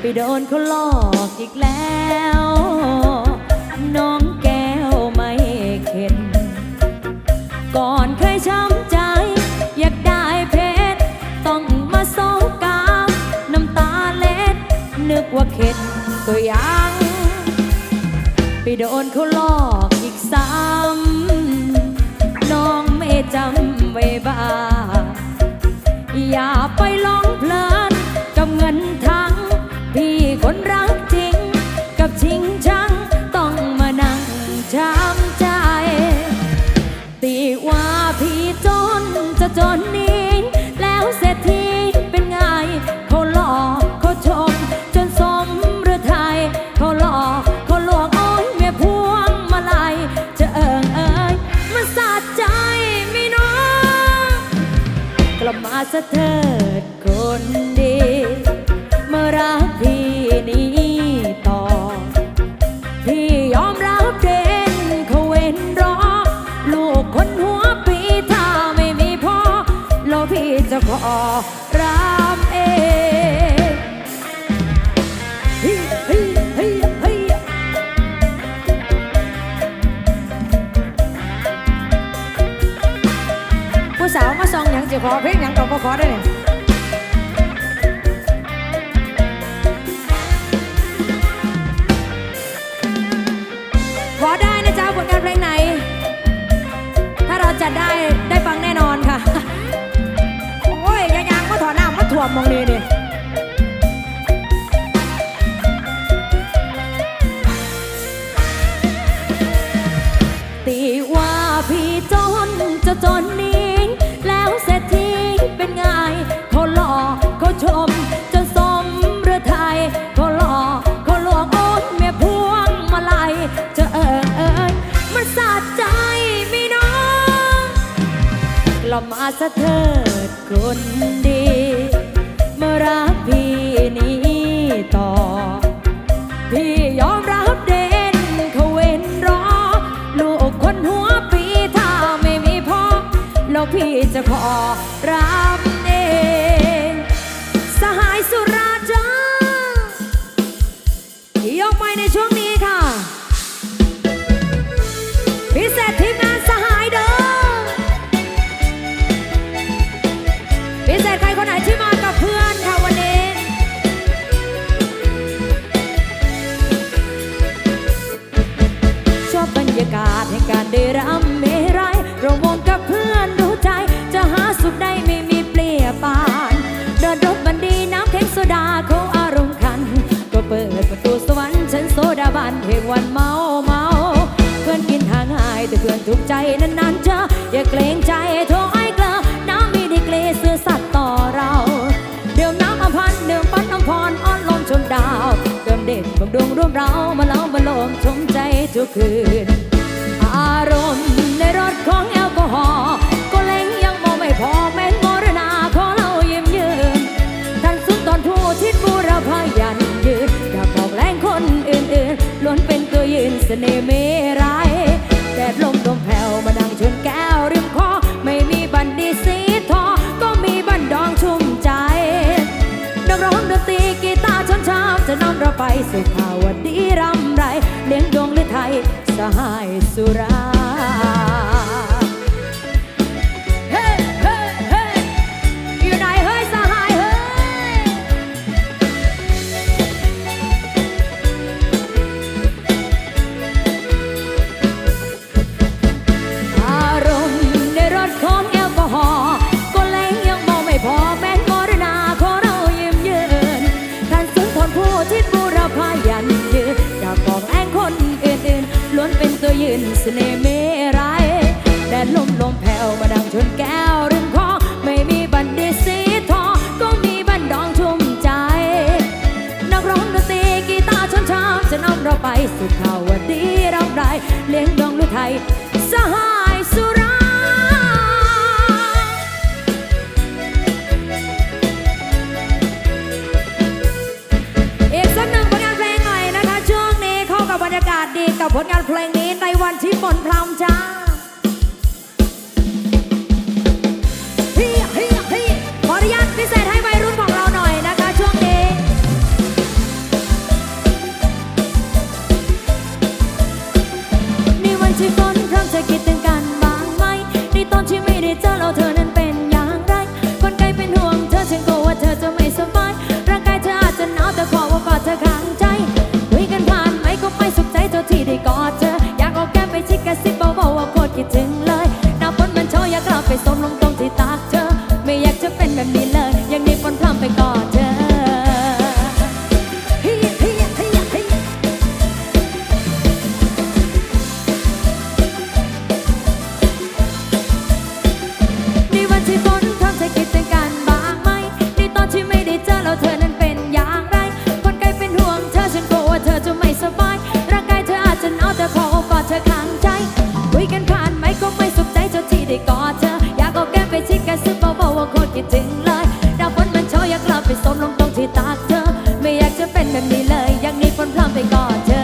ไปโดนเขาหลอกอีกแล้ว น้องแก้วไม่เข็ด ก่อนเคยช้ำใจ อยากได้เพชร ต้องมาโซกามน้ำตาเล็ด นึกว่าเข็ดก็ยัง ไปโดนเขาหลอกอีกซ้ำน้องไม่จำไว้บ้า อย่าไปหลงเพลินกับเงินทั้งพี่ คนรักจริง กับชิงชัง ต้องมานั่งช้ำใจ ตีว่าพี่จนจะจนนี้ แล้วเศรษฐีเป็นไง เขาหลอกเขาชม จนสมหรือไทย เขาหลอกเขาหลวงโอ้ยเมียพวงมาลัยจะเอิงเอ่ยมันสะใจไม่น้องกลับมาสะเถิดคนดี รักพี่นี้ต่อ พี่ยอมรับเด่นเขาเว้นรอ ลูกคนหัวปีถ้าไม่มีพ่อแล้วพี่จะขอรับเองผู้สาวมาซองหยังจะขอเพลงหยังก็ขอได้เนี่ย อมมองนี่นี่ตีว่าพี่จนจะจนนี้แล้วเศรษฐีเป็นไงเขาหลอกเขาชมจนสมหรือไทยเขาหลอกเขาหลวงโอ้ยเมียพวงมาลัยจะเอิงเอิงมันสะใจไม่น้องกลับมาสะเถิดคนดี ยกไปในช่วงนี้ค่ะ พิเศษทีมงานสหายเด้อพิเศษใครคนไหนที่มากับเพื่อนค่ะวันนี้ ชอบบรรยากาศแห่งการ เพลงวันเมาเมาเพื่อนกินห่างหายแต่เพื่อนถูกใจนานๆเจออย่าเกรงใจโทรไอ้เกลอน้ำมีดีเกรเสื้อสัตว์ต่อเราเดี๋ยวน้ำอภันเดี๋ยวปั้นน้ำพรอ้อนลมชมดาวเติมเด่นบำรุงร่วมเรามาเล่ามาลมชมใจทุกคืน อารมณ์ในรถของแอลกอฮอล์ เนเมรัยแดดลมลมแผ่วมาดังชนแก้วริมคอไม่มีบันดีสีทอ ก็มีบันดองชุ่มใจ นักร้องดนตรีกีตาร์ชนชาวจะนำเราไปสู่ภาวดีรำไร เลี้ยงดวงหรือไทยสหายสุรา รากาศดีกับผลงานเพลงนี้ในวันที่ฝนพรำจ้าพี่พี่พี่ขออนุญาตพิเศษให้วัยรุ่นของเราหน่อยนะคะช่วงนี้ในวันที่ฝนพรำจะคิดถึง ไปสมลงติดถึงเลยดาวฝนมันโชยอยากกลับไปสมลงตรงที่ตาเธอ ไม่อยากจะเป็นแบบนี้เลย อยากหนีฝนพร้อมไปก่อนเธอ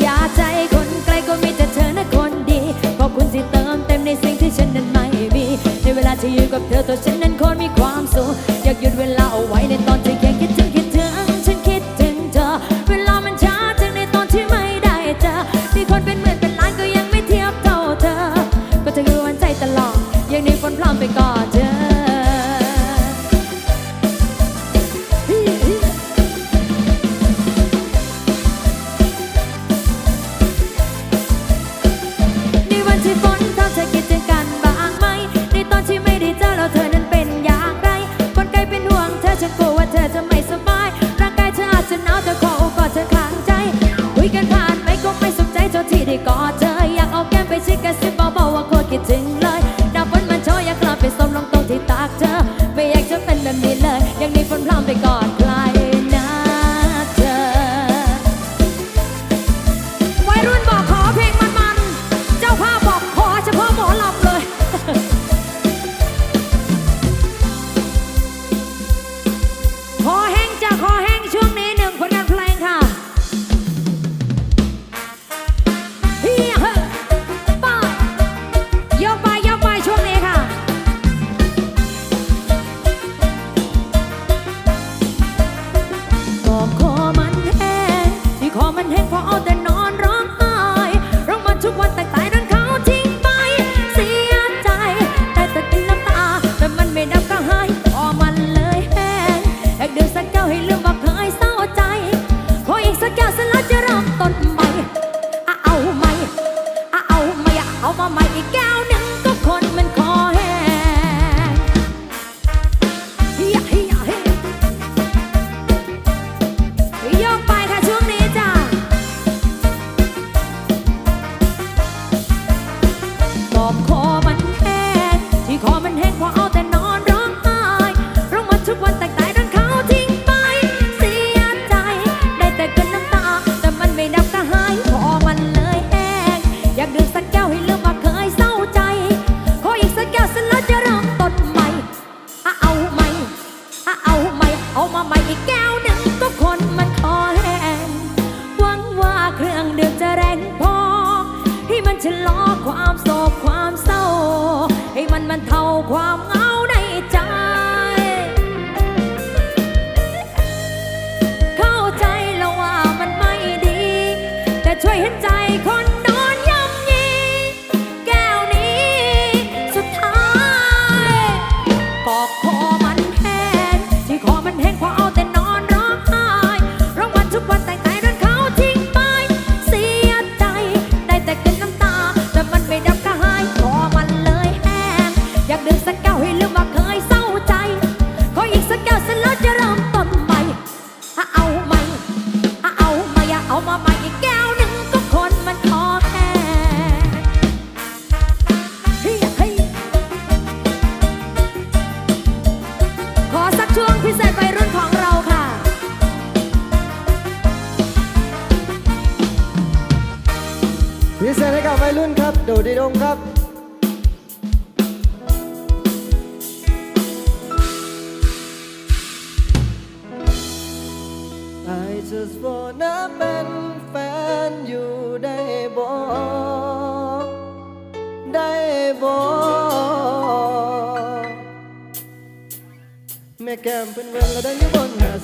อย่าใจคนไกลก็มีแต่เธอนะคนดีขอบคุณที่เติมเต็มในสิ่งที่ฉันนั้นไม่มี ในเวลาที่อยู่กับเธอตัวฉันนั้นคนมีความสุขอยากหยุดเวลาเอาไว้ในตอนที่ กอดเธออยากเอาแก้มไปชิดกระซิบเบาๆว่าโคตรคิดถึง รงรัก I just wanna เป็นแฟนอยู่ได้บ่ได้บ่แม่แก้มเป็นเมืองแล้วดันอยู่บนหา